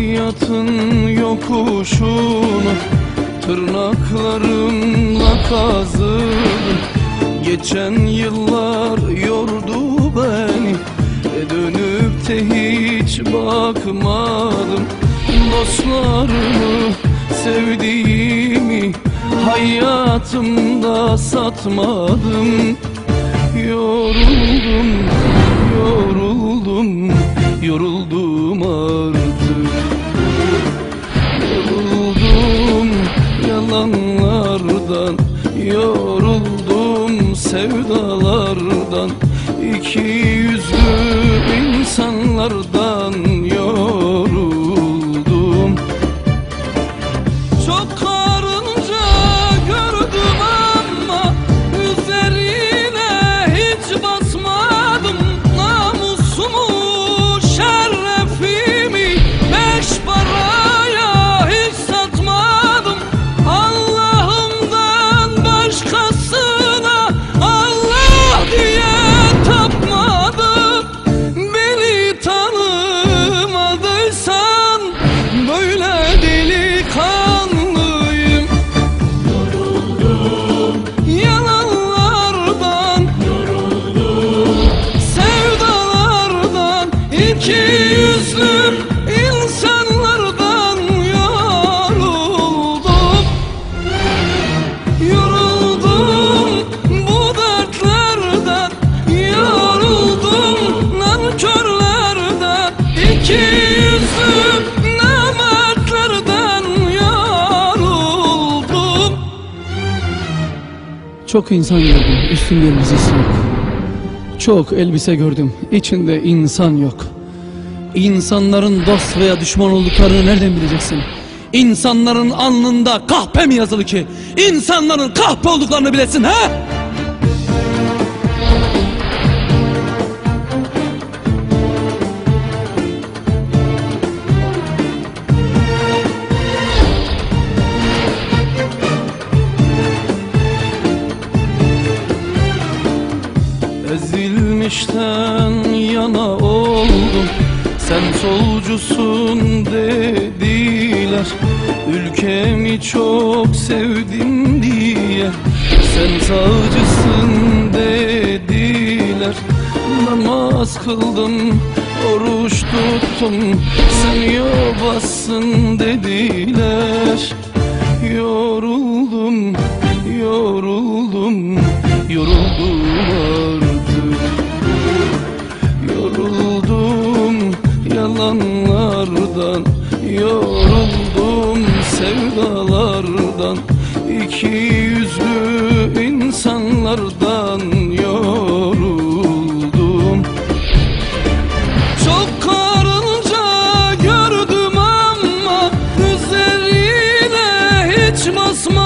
hayatın yokuşunu Tırnaklarımla kazıdım. Geçen yıllar yordu beni e Dönüp de hiç bakmadım. Dostlarımı, sevdiğimi Hayatımda satmadım. Yoruldum, sevdalardan İki yüzlü insanlardan iki yüzlü insanlardan yoruldum Yoruldum bu dertlerden Yoruldum nankörlerden iki yüzlü namertlerden yoruldum Çok insan gördüm, üstünde elbisesi yok. Çok elbise gördüm, içinde insan yok. İnsanların dost veya düşman olduklarını nereden bileceksin? İnsanların alnında kahpe mi yazılı ki? İnsanların kahpe olduklarını bilesin ha? Ezilmişten dediler Ülkemi çok sevdim diye. Sen sağcısın dediler. Namaz kıldım, oruç tuttum Sen yobazsın dediler. Yoruldum, yoruldum, yoruldum artık. Yoruldum yalanlardan Yoruldum sevdalardan. İki yüzlü insanlardan yoruldum. Çok karınca gördüm ama Üzerine hiç basmadım